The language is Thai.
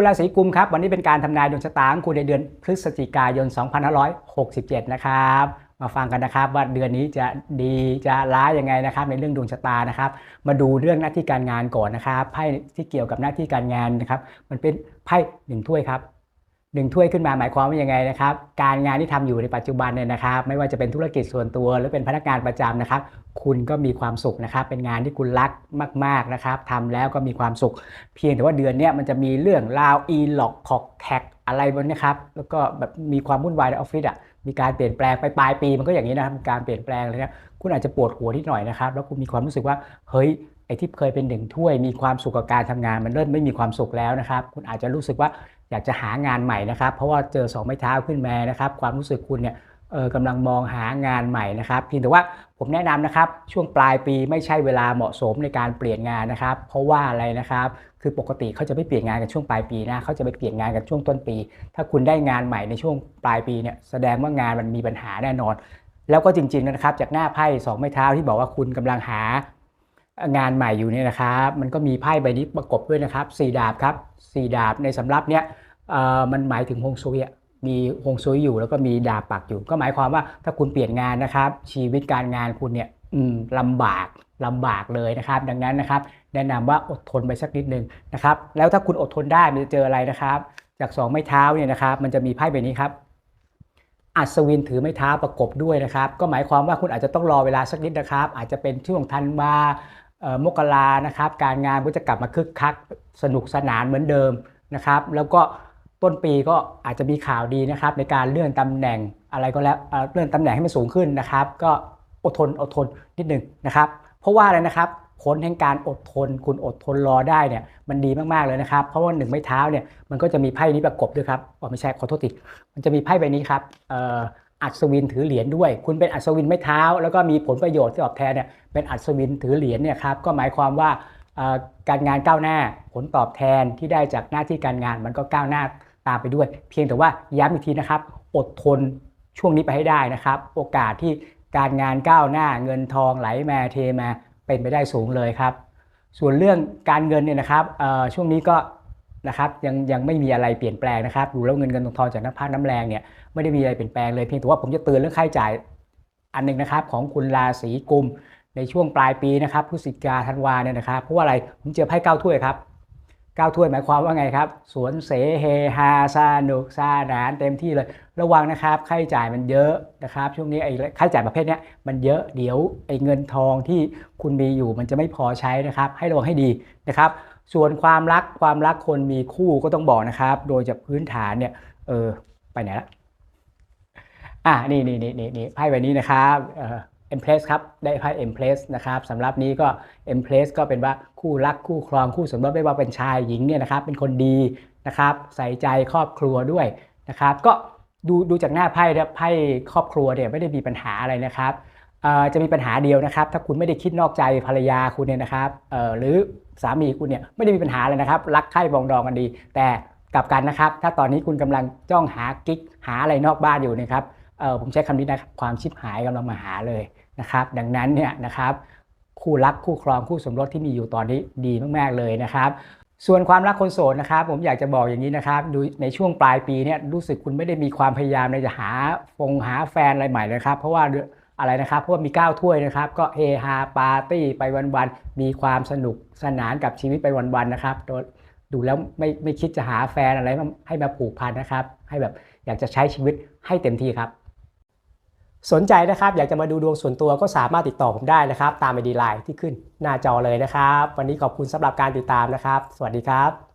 คุณราศีกุมครับ วันนี้เป็นการทำนายดวงชะตาของคุณในเดือนพฤศจิกายน 2567 นะครับ มาฟังกันนะครับว่าเดือนนี้จะดีจะร้ายยังไงนะครับ ในเรื่องดวงชะตานะครับ มาดูเรื่องหน้าที่การงานก่อนนะครับไพ่ที่เกี่ยวกับหน้าที่การงานนะครับ มันเป็นไพ่หนึ่งถ้วยครับ หนึ่งถ้วยขึ้นมาหมายความว่ายังไงนะครับ การงานที่ทำอยู่ในปัจจุบันเนี่ยนะครับ ไม่ว่าจะเป็นธุรกิจส่วนตัว หรือเป็นพนักงานประจำนะครับ คุณก็มีความสุขนะครับ เป็นงานที่คุณรักมาก ๆนะครับทำแล้วก็มีความสุข เพียงแต่ว่าเดือนนี้มันจะมีเรื่องราวอีล็อกคอกแท็กอะไรบนนี้ครับ แล้วก็แบบมีความวุ่นวายในออฟฟิศอะมีการเปลี่ยนแปลงไปปลายปีมันก็อย่างนี้นะครับการเปลี่ยนแปลงเลยนะคุณอาจจะปวดหัวนิดหน่อยนะครับ แล้วคุณมีความรู้สึกว่าเฮ้ยไอ้ที่เคยเป็นหนึ่งถ้วย มีความสุขกับการทำงานมันเริ่มไม่มีความสุขแล้วนะครับ คุณอาจจะรู้สึกว่า อยากจะหางานใหม่นะครับ เพราะว่าเจอสองไม้เท้าขึ้นมานะครับ ความรู้สึกคุณเนี่ยเออกำลังมองหางานใหม่นะครับเพียงแต่ว่าผมแนะนำนะครับ ช่วงปลายปีไม่ใช่เวลาเหมาะสมในการเปลี่ยนงานนะครับ เพราะว่าอะไรนะครับ คือปกติเขาจะไม่เปลี่ยนงานกันช่วงปลายปีนะเขาจะไปเปลี่ยนงานกันช่วงต้นปี ถ้าคุณได้งานใหม่ในช่วงปลายปีเนี่ยแสดงว่างานมันมีปัญหาแน่นอน แล้วก็จริงๆนะครับ จากหน้าไพ่สองไม้เท้าที่บอกว่าคุณกำลังหางานใหม่อยู่เนี่ยนะครับ มันก็มีไพ่ใบนี้ประกบด้วยนะครับสี่ดาบครับสี่ดาบในสำรับเนี้ย มันหมายถึงฮงซุยอะมีฮงซุยอยู่แล้วก็มีดาบปักอยู่ ก็หมายความว่าถ้าคุณเปลี่ยนงานนะครับ ชีวิตการงานคุณเนี่ยลำบากลำบากเลยนะครับ ดังนั้นนะครับ แนะนำว่าอดทนไปสักนิดนึงนะครับ แล้วถ้าคุณอดทนได้มันจะเจออะไรนะครับ จากสองไม้เท้าเนี่ยนะครับ มันจะมีไพ่ใบนี้ครับอัศวินถือไม้เท้าประกบด้วยนะครับ ก็หมายความว่าคุณอาจจะต้องรอเวลาสักนิดนะครับ อาจจะเป็นช่วงธันวามกรานะครับ การงานก็จะกลับมาคึกคักสนุกสนานเหมือนเดิมนะครับ แล้วก็ ต้นปีก็อาจจะมีข่าวดีนะครับในการเลื่อนตำแหน่งอะไรก็แล้วเลื่อนตำแหน่งให้มันสูงขึ้นนะครับ ก็อดทนอดทนนิดหนึ่งนะครับ เพราะว่าอะไรนะครับผลแห่งการอดทน คุณอดทนรอได้เนี่ยมันดีมากๆเลยนะครับ เพราะว่าหนึ่งไม้เท้าเนี่ยมันก็จะมีไพ่นี้ประกบด้วยครับอ๋อไม่ใช่ขอโทษทีมันจะมีไพ่ใบนี้ครับเอ่ออัศวินถือเหรียญด้วย คุณเป็นอัศวินไม้เท้า แล้วก็มีผลประโยชน์ที่ตอบแทนเนี่ยเป็นอัศวินถือเหรียญเนี่ยครับก็หมายความว่าการงานก้าวหน้า ผลตอบแทนที่ได้จากหน้าที่การงานมันก็ก้าวหน้า ตามไปด้วย เพียงแต่ว่าย้ำอีกทีนะครับ อดทนช่วงนี้ไปให้ได้นะครับ โอกาสที่การงานก้าวหน้าเงินทองไหลมาเทมาเป็นไปได้สูงเลยครับ ส่วนเรื่องการเงินเนี่ยนะครับช่วงนี้ก็นะครับยังยังไม่มีอะไรเปลี่ยนแปลงนะครับดูแล้วเงินเงินทองทองจากน้ำพักน้ำแรงเนี่ยไม่ได้มีอะไรเปลี่ยนแปลงเลยเพียงแต่ว่าผมจะเตือนเรื่องค่าใช้จ่ายอันหนึ่งนะครับของคุณราศีกุมในช่วงปลายปีนะครับพฤศจิกาธันวาเนี่ยนะครับเพราะว่าอะไรผมเจอไพ่เก้าถ้วยครับ ก้าวถ้วยหมายความว่าไงครับ สวนเสเฮฮาสนุกสนานเต็มที่เลย ระวังนะครับค่าใช้จ่ายมันเยอะนะครับ ช่วงนี้ไอ้ค่าใช้จ่ายประเภทนี้มันเยอะเดี๋ยวไอ้เงินทองที่คุณมีอยู่มันจะไม่พอใช้นะครับ ให้ระวังให้ดีนะครับ ส่วนความรักความรักคนมีคู่ก็ต้องบอกนะครับ โดยจากพื้นฐานเนี่ยเออไปไหนละอะนี่นี่นี่นี่นี่ไพ่ใบนี้นะครับเออ Empress ครับได้ไพ่ Empress นะครับสำหรับนี้ก็ Empress ก็เป็นว่าคู่รักคู่ครองคู่สมรสไม่ว่าเป็นชายหญิงเนี่ยนะครับเป็นคนดีนะครับใส่ใจครอบครัวด้วยนะครับก็ดูดูจากหน้าไพ่นี่ยไพ่ครอบครัวเนี่ยไม่ได้มีปัญหาอะไรนะครับจะมีปัญหาเดียวนะครับ ถ้าคุณไม่ได้คิดนอกใจภรรยาคุณเนี่ยนะครับหรือสามีคุณเนี่ยไม่ได้มีปัญหาเลยนะครับ รักใคร่บองดองกันดี แต่กลับกันนะครับ ถ้าตอนนี้คุณกำลังจ้องหากิ๊กหาอะไรนอกบ้านอยู่นะครับ เออผมใช้คำนี้นะความชิบหายกำลังมาหาเลยนะครับ ดังนั้นเนี่ยนะครับคู่รักคู่ครองคู่สมรสที่มีอยู่ตอนนี้ดีมากๆเลยนะครับส่วนความรักคนโสดนะครับ ผมอยากจะบอกอย่างนี้นะครับดูในช่วงปลายปีเนี่ยรู้สึกคุณไม่ได้มีความพยายามในจะหาฟงหาแฟนอะไรใหม่เลยครับ เพราะว่าอะไรนะครับเพราะว่ามี 9 ถ้วยนะครับ ก็เฮฮาปาร์ตี้ไปวันๆมีความสนุกสนานกับชีวิตไปวันๆนะครับดูแล้วไม่ไม่คิดจะหาแฟนอะไรให้มาผูกพันนะครับ ให้แบบอยากจะใช้ชีวิตให้เต็มที่ครับ สนใจนะครับ อยากจะมาดูดวงส่วนตัวก็สามารถติดต่อผมได้นะครับ ตามไอดีไลน์ที่ขึ้นหน้าจอเลยนะครับ วันนี้ขอบคุณสำหรับการติดตามนะครับ สวัสดีครับ